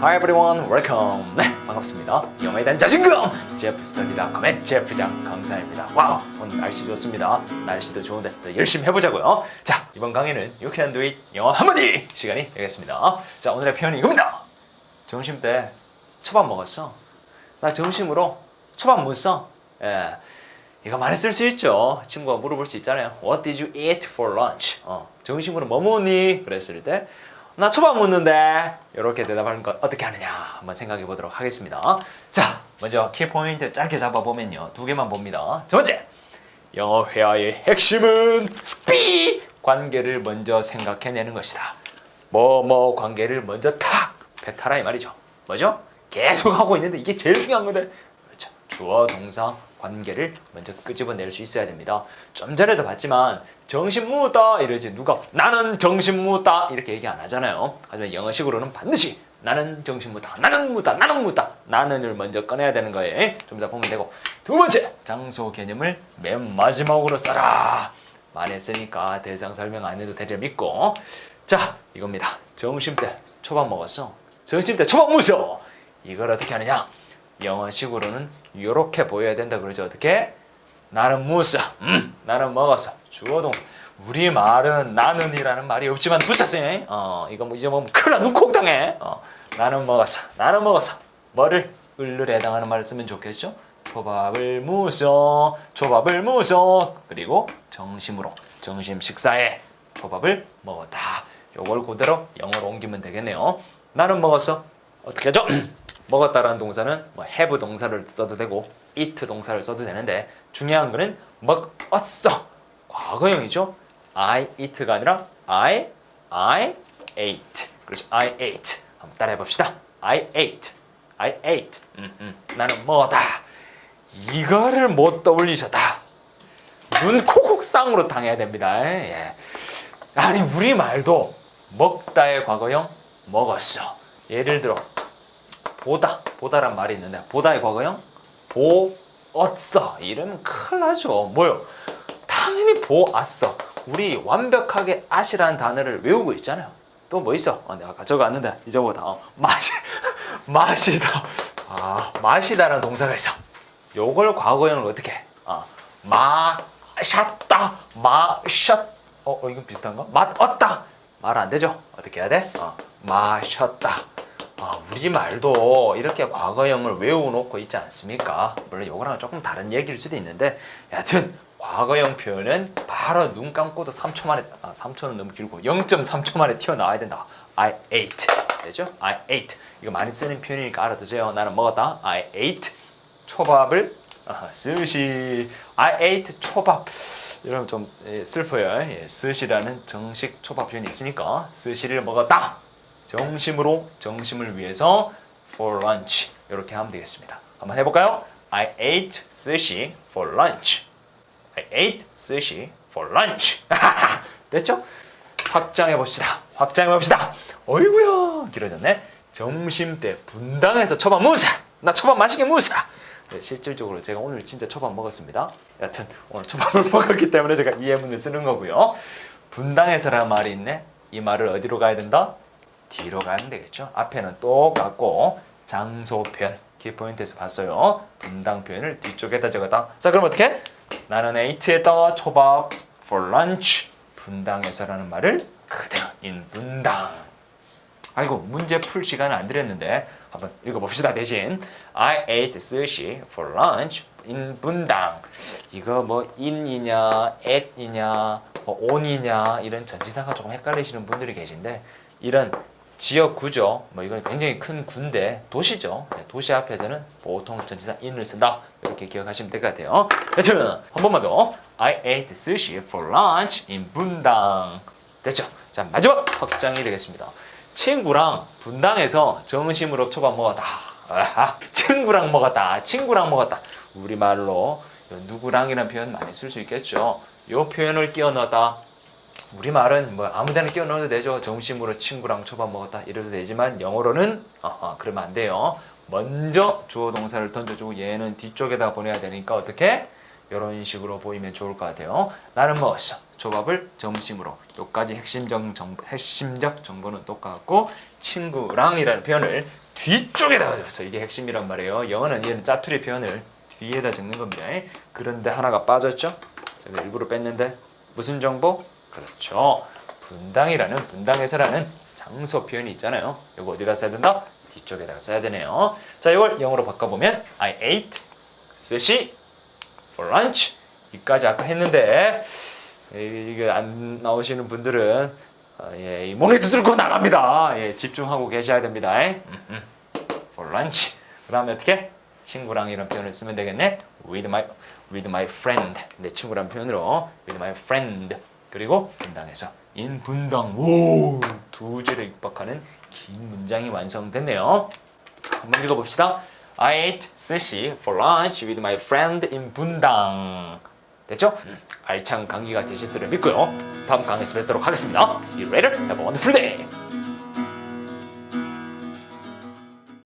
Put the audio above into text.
Hi everyone, welcome. 네, 반갑습니다. 영어에 대한 자신감! 제프스터디닷컴의 제프장 강사입니다. 와우, 오늘 날씨 좋습니다. 날씨도 좋은데 또 열심히 해보자고요. 자, 이번 강의는 You Can Do It 영어 한마디 시간이 되겠습니다. 자, 오늘의 표현이 이겁니다. 점심 때 초밥 먹었어. 나 점심으로 초밥 못 써. 예. 이거 많이 쓸 수 있죠. 친구가 물어볼 수 있잖아요. What did you eat for lunch? 어, 점심으로 뭐 먹니? 그랬을 때, 나 초밥 먹는데. 이렇게 대답하는 거 어떻게 하느냐 한번 생각해 보도록 하겠습니다. 자, 먼저 키 포인트 짧게 잡아보면요. 두 개만 봅니다. 첫 번째, 영어 회화의 핵심은 B 관계를 먼저 생각해내는 것이다. 뭐뭐 관계를 먼저 탁 뱉어라 이 말이죠. 뭐죠? 계속 하고 있는데 이게 제일 중요한 건데 그렇죠. 주어 동사 관계를 먼저 끄집어낼 수 있어야 됩니다. 좀 전에도 봤지만 정신 무다 이러지 누가 나는 정신 무다 이렇게 얘기 안 하잖아요. 하지만 영어식으로는 반드시 나는 정신 무다 나는 무다 나는 무다 나는을 먼저 꺼내야 되는 거예요. 좀 이따 보면 되고 두 번째 장소 개념을 맨 마지막으로 써라. 많이 했으니까 대상 설명 안 해도 되려 믿고 자 이겁니다. 점심 때 초밥 먹었어. 점심 때 초밥 무서. 이걸 어떻게 하느냐? 영어식으로는 이렇게 보여야 된다 그러죠. 어떻게? 나는 무서. 음, 나는 먹었어. 주어동. 우리 말은 나는이라는 말이 없지만 붙였어요. 어, 이거 뭐 이제 뭐 큰일 나 눈콕 당해. 어, 나는 먹었어. 나는 먹었어. 뭐를 을을 해당하는 말을 쓰면 좋겠죠? 초밥을 무서. 초밥을 무서. 그리고 정심으로 정심 식사에 초밥을 먹었다. 요걸 그대로 영어로 옮기면 되겠네요. 나는 먹었어. 어떻게 하죠? 먹었다라는 동사는 뭐 have 동사를 써도 되고 eat 동사를 써도 되는데 중요한 거는 먹었어. 과거형이죠. I eat가 아니라 I I ate. 그렇죠. I ate. 한번 따라해 봅시다. I ate. I ate. 음, 음. 나는 먹었다. 이거를 못 떠올리셨다. 눈 콕콕 쌍으로 당해야 됩니다. 예. 아니 우리 말도 먹다의 과거형 먹었어. 예를 들어 보다 보다란 말이 있는데 보다의 과거형 보 었어 이러면 큰일 나죠. 뭐요? 당연히 보았어. 우리 완벽하게 아시라는 단어를 외우고 있잖아요. 또 뭐 있어? 어, 내가 가져갔는데 잊어보다. 어, 마시 마시다. 아 마시다라는 동사가 있어. 요걸 과거형을 어떻게? 해? 어, 마셨다. 마셨. 어, 어 이건 비슷한가? 맛었다. 말 안 되죠? 어떻게 해야 돼? 어, 마셨다. 아, 우리 말도 이렇게 과거형을 외워놓고 있지 않습니까? 물론 요거랑 조금 다른 얘기일 수도 있는데 여하튼 과거형 표현은 바로 눈 감고도 3초 만에 아, 3초는 너무 길고 0.3초 만에 튀어나와야 된다. I ate 되죠? I ate 이거 많이 쓰는 표현이니까 알아두세요. 나는 먹었다. I ate 초밥을 아, 스시 I ate 초밥 이러면 좀 예, 슬퍼요. 예, 스시라는 정식 초밥 표현이 있으니까 스시를 먹었다. 정심으로 정심을 위해서 for lunch 이렇게 하면 되겠습니다. 한번 해볼까요? I ate sushi for lunch. I ate sushi for lunch. 됐죠? 확장해 봅시다. 확장해 봅시다. 어이구야 길어졌네. 점심 때 분당에서 초밥 무사. 나 초밥 맛있게 무사. 네, 실질적으로 제가 오늘 진짜 초밥 먹었습니다. 여튼 오늘 초밥을 먹었기 때문에 제가 이 예문을 쓰는 거고요. 분당에서라는 말이 있네. 이 말을 어디로 가야 된다? 뒤로 가면 되겠죠. 앞에는 똑같고 장소 표현 키포인트에서 봤어요. 분당 표현을 뒤쪽에다 적었다. 자 그럼 어떻게? 나는 에이트에다가 초밥 for lunch 분당에서라는 말을 그대로 in 분당. 아이고 문제 풀 시간은 안 드렸는데 한번 읽어봅시다 대신 I ate sushi for lunch in 분당 이거 뭐 in이냐 at이냐 뭐 on이냐 이런 전치사가 조금 헷갈리시는 분들이 계신데 이런 지역 구조 뭐 이건 굉장히 큰 군대 도시죠 네, 도시 앞에서는 보통 전치사 in을 쓴다 이렇게 기억하시면 될 것 같아요 여튼 한 번만 더 I ate sushi for lunch in 분당 됐죠 자 마지막 확장이 되겠습니다 친구랑 분당에서 점심으로 초밥 먹었다. 아하, 친구랑 먹었다. 친구랑 먹었다. 우리 말로 누구랑이라는 표현 많이 쓸 수 있겠죠. 이 표현을 끼워 넣었다. 우리 말은 뭐 아무데나 끼워 넣어도 되죠. 점심으로 친구랑 초밥 먹었다. 이래도 되지만 영어로는 아하, 그러면 안 돼요. 먼저 주어 동사를 던져주고 얘는 뒤쪽에다 보내야 되니까 어떻게? 이런 식으로 보이면 좋을 것 같아요. 나는 먹었어. 조밥을 점심으로. 요까지 핵심적 정보, 핵심적 정보는 똑같고 친구랑이라는 표현을 뒤쪽에다가 적었어. 이게 핵심이란 말이에요. 영어는 얘는 짜투리 표현을 뒤에다 적는 겁니다. 그런데 하나가 빠졌죠? 제가 일부러 뺐는데 무슨 정보? 그렇죠. 분당이라는 분당에서라는 장소 표현이 있잖아요. 이거 어디다 써야 된다? 뒤쪽에다가 써야 되네요. 자, 이걸 영어로 바꿔보면 I ate 스시 for lunch 이까지 아까 했는데 이- 이게 안 나오시는 분들은 아, 예, 이 몽이 두들고 나갑니다. 예, 집중하고 계셔야 됩니다. 음, 음. for lunch. 그 다음에 어떻게? 친구랑 이런 표현을 쓰면 되겠네. with my with my friend. 내 친구란 표현으로 with my friend. 그리고 분당에서 in 분당. 오, 두 줄에 육박하는 긴 문장이 완성됐네요. 한번 읽어봅시다. I ate sushi for lunch with my friend in 분당. 됐죠? 알찬 강의가 되실 수를 믿고요. 다음 강의에서 뵙도록 하겠습니다. See you later. Have a wonderful day.